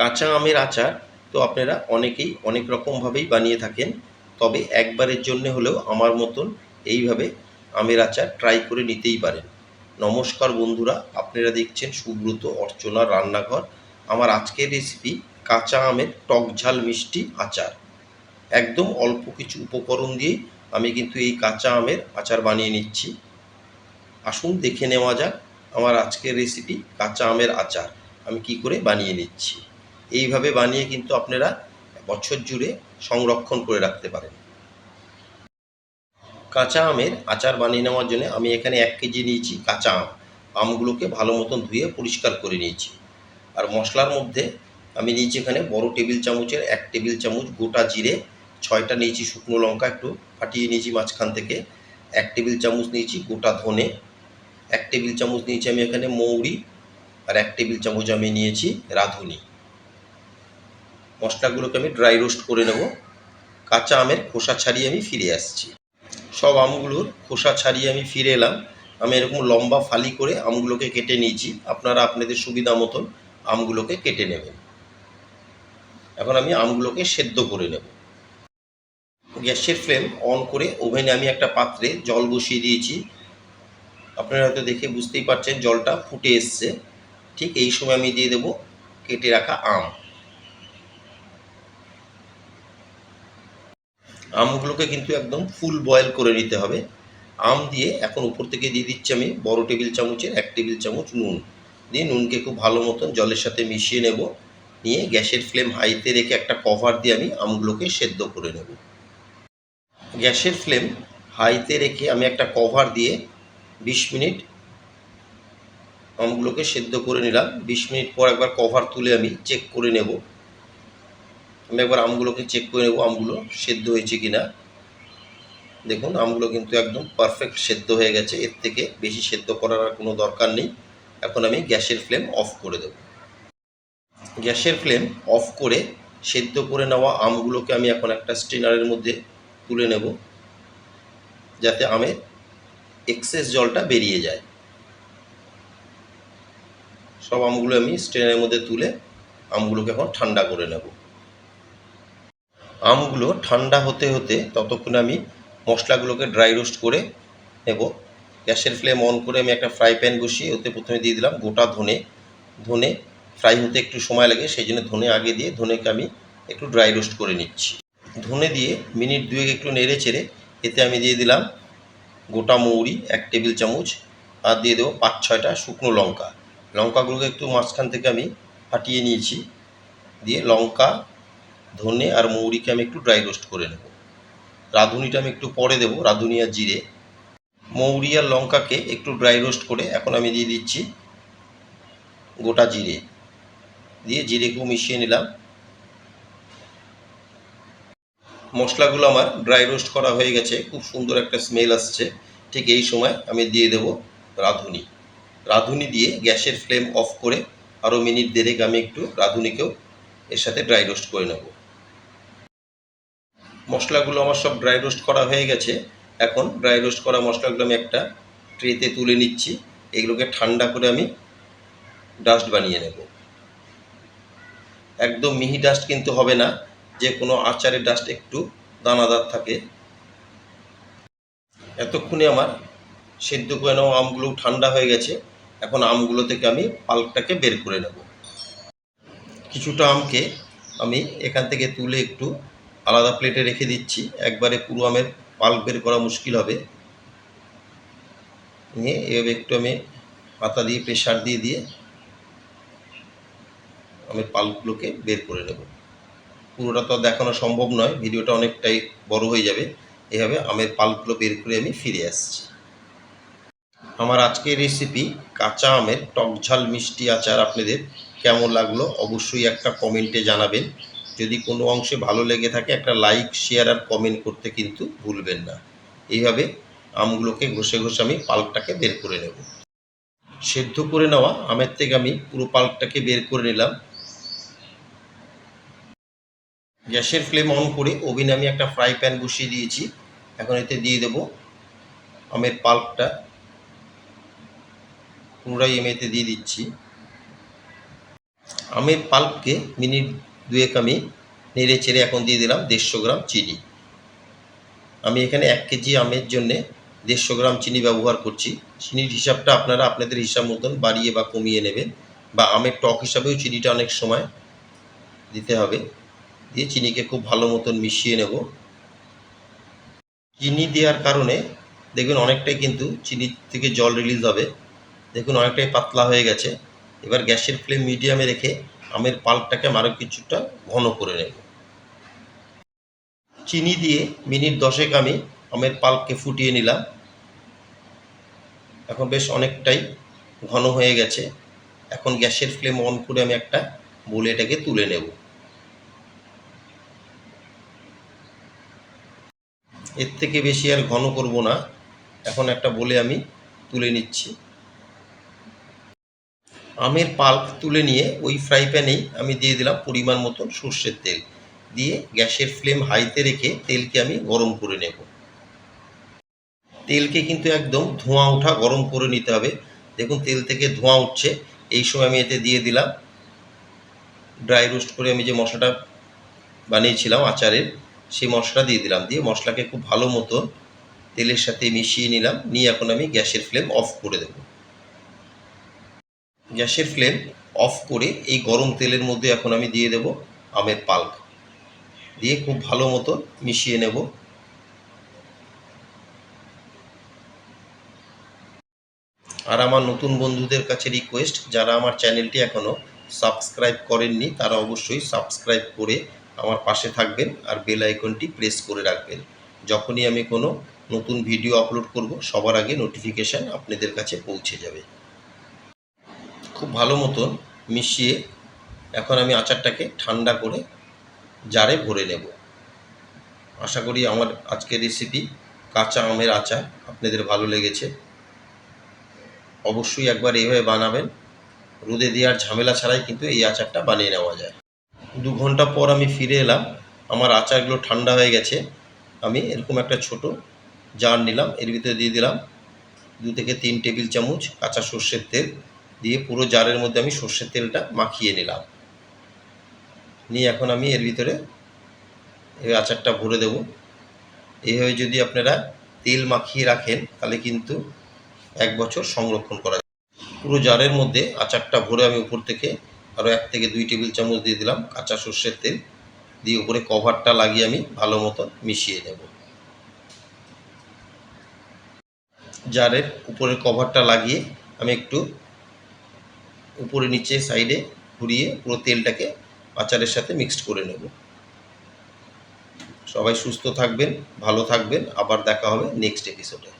কাঁচা আমের আচার তো আপনারা অনেকেই অনেক রকমভাবেই বানিয়ে থাকেন। তবে একবারের জন্য হলেও আমার মতন এইভাবে আমের আচার ট্রাই করে নিতেই পারেন। নমস্কার বন্ধুরা, আপনারা দেখছেন সুব্রত অর্চনার রান্নাঘর। আমার আজকের রেসিপি কাঁচা আমের টক ঝাল মিষ্টি আচার। একদম অল্প কিছু উপকরণ দিয়ে আমি কিন্তু এই কাঁচা আমের আচার বানিয়ে নিচ্ছি। আসুন দেখে নেওয়া যাক আমার আজকের রেসিপি কাঁচা আমের আচার। আমি কি করে বানিয়ে নিচ্ছি? এইভাবে বানিয়ে কিন্তু আপনারা বছর জুড়ে সংরক্ষণ করে রাখতে পারেন। কাঁচা আমের আচার বানিয়ে নেওয়ার জন্য আমি এখানে এক কেজি নিয়েছি কাঁচা আম। আমগুলোকে ভালো মতন ধুয়ে পরিষ্কার করে নিয়েছি। আর মশলার মধ্যে আমি নিয়েছি এখানে বড় টেবিল চামচের এক টেবিল চামচ গোটা জিরে, ছয়টা নিয়েছি শুকনো লঙ্কা একটু ফাটিয়ে নিয়েছি মাঝখান থেকে, এক টেবিল চামচ নিয়েছি গোটা ধনে, এক টেবিল চামচ নিয়েছি আমি এখানে মৌরি, আর এক টেবিল চামচ আমি নিয়েছি রাঁধুনি। মশলাগুলোকে আমি ড্রাই রোস্ট করে নেব। কাঁচা আমের খোসা ছাড়িয়ে আমি ফিরে আসছি। সব আমগুলোর খোসা ছাড়িয়ে আমি ফিরে এলাম। আমি এরকম লম্বা ফালি করে আমগুলোকে কেটে নিয়েছি। আপনারা আপনাদের সুবিধা মতন আমগুলোকে কেটে নেবেন। এখন আমি আমগুলোকে সেদ্ধ করে নেব। গ্যাসের ফ্লেম অন করে ওভেনে আমি একটা পাত্রে জল বসিয়ে দিয়েছি। আপনারা হয়তো দেখে বুঝতেই পারছেন জলটা ফুটে এসছে। ঠিক এই সময় আমি দিয়ে দেব কেটে রাখা আম। আমগুলোকে কিন্তু একদম ফুল বয়েল করে নিতে হবে। আম দিয়ে এখন উপর থেকে দিয়ে দিচ্ছি আমি বড় টেবিল চামচের এক টেবিল চামচ নুন। দিয়ে নুনকে খুব ভালো মতন জলের সাথে মিশিয়ে নেব। নিয়ে গ্যাসের ফ্লেম হাইতে রেখে একটা কভার দিয়ে আমি আমগুলোকে সেদ্ধ করে নেব। গ্যাসের ফ্লেম হাইতে রেখে আমি একটা কভার দিয়ে বিশ মিনিট আমগুলোকে সেদ্ধ করে নিলাম। বিশ মিনিট পর একবার কভার তুলে আমি চেক করে নেব। আমি একবার আমগুলোকে চেক করে নেব, আমগুলো সেদ্ধ হয়েছে কি না দেখুন, আমগুলো কিন্তু একদম পারফেক্ট সেদ্ধ হয়ে গেছে। এর থেকে বেশি সেদ্ধ করার আর কোনো দরকার নেই। এখন আমি গ্যাসের ফ্লেম অফ করে দেব। গ্যাসের ফ্লেম অফ করে সেদ্ধ করে নেওয়া আমগুলোকে আমি এখন একটা স্ট্রেনারের মধ্যে তুলে নেব, যাতে আমের এক্সেস জলটা বেরিয়ে যায়। সব আমগুলো আমি স্ট্রেনারের মধ্যে তুলে আমগুলোকে এখন ঠান্ডা করে নেব। আমগুলো ঠান্ডা হতে হতে ততক্ষণ আমি মশলাগুলোকে ড্রাই রোস্ট করে নেব। গ্যাসের ফ্লেম অন করে আমি একটা ফ্রাই প্যান বসিয়ে ওতে প্রথমে দিয়ে দিলাম গোটা ধনে। ধনে ফ্রাই হতে একটু সময় লাগে, সেই জন্য ধনে আগে দিয়ে ধনেকে আমি একটু ড্রাই রোস্ট করে নিচ্ছি। ধনে দিয়ে মিনিট দুয়েক একটু নেড়ে চেড়ে এতে আমি দিয়ে দিলাম গোটা মৌরি এক টেবিল চামচ আর দিয়ে দেবো পাঁচ ছয়টা শুকনো লঙ্কা। লঙ্কাগুলোকে একটু মাঝখান থেকে আমি ফাটিয়ে নিয়েছি। দিয়ে লঙ্কা ধনে আর মৌরিকে আমি একটু ড্রাই রোস্ট করে নেব। রাঁধুনিটা আমি একটু পরে দেবো, রাঁধুনি আর জিরে। মৌরি আর লঙ্কাকে একটু ড্রাই রোস্ট করে এখন আমি দিয়ে দিচ্ছি গোটা জিরে। দিয়ে জিরেকেও মিশিয়ে নিলাম। মশলাগুলো আমার ড্রাই রোস্ট করা হয়ে গেছে, খুব সুন্দর একটা স্মেল আসছে। ঠিক এই সময় আমি দিয়ে দেব রাঁধুনি। রাঁধুনি দিয়ে গ্যাসের ফ্লেম অফ করে আরও মিনিট দেড়েক আমি একটু রাঁধুনিকেও এর সাথে ড্রাই রোস্ট করে নেব। মশলাগুলো আমার সব ড্রাই রোস্ট করা হয়ে গেছে। এখন ড্রাই রোস্ট করা মশলাগুলো আমি একটা ট্রেতে তুলে নিচ্ছি। এগুলোকে ঠান্ডা করে আমি ডাস্ট বানিয়ে নেব। একদম মিহি ডাস্ট কিন্তু হবে না যে কোনো আচারের ডাস্ট একটু দানাদার থাকে। এতক্ষণে আমার সেদ্ধ করে নেওয়া আমগুলো ঠান্ডা হয়ে গেছে। এখন আমগুলো থেকে আমি পাল্পটাকে বের করে নেব। কিছুটা আমকে আমি এখান থেকে তুলে একটু আলাদা প্লেটে রেখে দিচ্ছি। একবারে পুরো আমের পাল্প বের করা মুশকিল হবে। নিয়ে এভাবে একটু আমি পাতা দিয়ে প্রেশার দিয়ে দিয়ে আমি পাল্পগুলোকে বের করে নেব। পুরোটা তো দেখানো সম্ভব নয়, ভিডিওটা অনেকটাই বড় হয়ে যাবে। এভাবে আমের পাল্পগুলো বের করে আমি ফিরে আসছি। আমার আজকের রেসিপি কাঁচা আমের টক ঝাল মিষ্টি আচার। আপনাদের কেমন লাগল অবশ্যই একটা কমেন্টে জানাবেন। যদি কোনো অংশে ভালো লেগে থাকে, একটা লাইক শেয়ার আর কমেন্ট করতে কিন্তু ভুলবেন না। এইভাবে আমগুলোকে ঘষে ঘষে আমি পাল্পটাকে বের করে নেব। সেদ্ধ করে নেওয়া আমের থেকে আমি পুরো পাল্পটাকে বের করে নিলাম। গ্যাসের ফ্লেম অন করে ওভেনে আমি একটা ফ্রাই প্যান বসিয়ে দিয়েছি। এখন এতে দিয়ে দেব আমের পাল্পটা পুনরায় আমি এতে দিয়ে দিচ্ছি। আমের পাল্পকে মিনিট দুয়েক আমি নেড়ে চেড়ে এখন দিয়ে দিলাম দেড়শো গ্রাম চিনি। আমি এখানে এক কেজি আমের জন্যে দেড়শো গ্রাম চিনি ব্যবহার করছি। চিনির হিসাবটা আপনারা আপনাদের হিসাব মতন বাড়িয়ে বা কমিয়ে নেবেন বা আমের টক হিসাবেও চিনিটা অনেক সময় দিতে হবে। দিয়ে চিনিকে খুব ভালো মতন মিশিয়ে নেব। চিনি দেওয়ার কারণে দেখবেন অনেকটাই কিন্তু চিনি থেকে জল রিলিজ হবে। দেখুন অনেকটাই পাতলা হয়ে গেছে। এবার গ্যাসের ফ্লেম মিডিয়ামে রেখে আমের পাল্পটাকে আরও কিছুটা ঘন করে নেব। চিনি দিয়ে মিনিট দশেক আমি আমের পাল্পকে ফুটিয়ে নিলাম। এখন বেশ অনেকটাই ঘন হয়ে গেছে। এখন গ্যাসের ফ্লেম অন করে আমি একটা বলে এটাকে তুলে নেব। এর থেকে বেশি আর ঘন করব না। এখন একটা বলে আমি তুলে নিচ্ছি। আমের পাল্প তুলে নিয়ে ওই ফ্রাই প্যানেই আমি দিয়ে দিলাম পরিমাণ মতন সর্ষের তেল। দিয়ে গ্যাসের ফ্লেম হাইতে রেখে তেলকে আমি গরম করে নেব। তেলকে কিন্তু একদম ধোঁয়া ওঠা গরম করে নিতে হবে। দেখুন তেল থেকে ধোঁয়া উঠছে। এই সময় আমি এতে দিয়ে দিলাম ড্রাই রোস্ট করে আমি যে মশলাটা বানিয়েছিলাম আচারের, সেই মশলা দিয়ে দিলাম। দিয়ে মশলাকে খুব ভালো মতো তেলের সাথে মিশিয়ে নিলাম। নিয়ে এখন আমি গ্যাসের ফ্লেম অফ করে দেব। গ্যাসের ফ্লেম অফ করে এই গরম তেলের মধ্যে এখন আমি দিয়ে দেব আমের পাল্প দিয়ে খুব ভালো মতো মিশিয়ে নেব। আর আমার নতুন বন্ধুদের কাছে রিকোয়েস্ট যারা আমার চ্যানেলটি এখনও সাবস্ক্রাইব করেননি, তারা অবশ্যই সাবস্ক্রাইব করে আমার পাশে থাকবেন আর বেল আইকনটি প্রেস করে রাখবেন। যখনই আমি কোনো নতুন ভিডিও আপলোড করব, সবার আগে নোটিফিকেশান আপনাদের কাছে পৌঁছে যাবে। খুব ভালো মতন মিশিয়ে এখন আমি আচারটাকে ঠান্ডা করে জারে ভরে নেব। আশা করি আমার আজকের রেসিপি কাঁচা আমের আচার আপনাদের ভালো লেগেছে। অবশ্যই একবার এইভাবে বানাবেন। রোদে দেওয়ার ঝামেলা ছাড়াই কিন্তু এই আচারটা বানিয়ে নেওয়া যায়। দু ঘণ্টা পর আমি ফিরে এলাম। আমার আচারগুলো ঠান্ডা হয়ে গেছে। আমি এরকম একটা ছোট জার নিলাম। এর ভিতরে দিয়ে দিলাম দু থেকে তিন টেবিল চামচ কাঁচা সর্ষের তেল। দিয়ে পুরো জারের মধ্যে আমি সর্ষের তেলটা মাখিয়ে নিলাম। নিয়ে এখন আমি এর ভিতরে এই আচারটা ভরে দেব। এইভাবে যদি আপনারা তেল মাখিয়ে রাখেন, তাহলে কিন্তু এক বছর সংরক্ষণ করা যায়। পুরো জারের মধ্যে আচারটা ভরে আমি উপর থেকে আরও এক থেকে দুই টেবিল চামচ দিয়ে দিলাম কাঁচা সর্ষের তেল। দিয়ে উপরে কভারটা লাগিয়ে আমি ভালো মতো মিশিয়ে নেব। জারের উপরের কভারটা লাগিয়ে আমি একটু উপরে নিচে সাইডে ঘুরিয়ে পুরো তেলটাকে আচারের সাথে মিক্সড করে নেব। সবাই সুস্থ থাকবেন, ভালো থাকবেন, আবার দেখা হবে নেক্সট এপিসোডে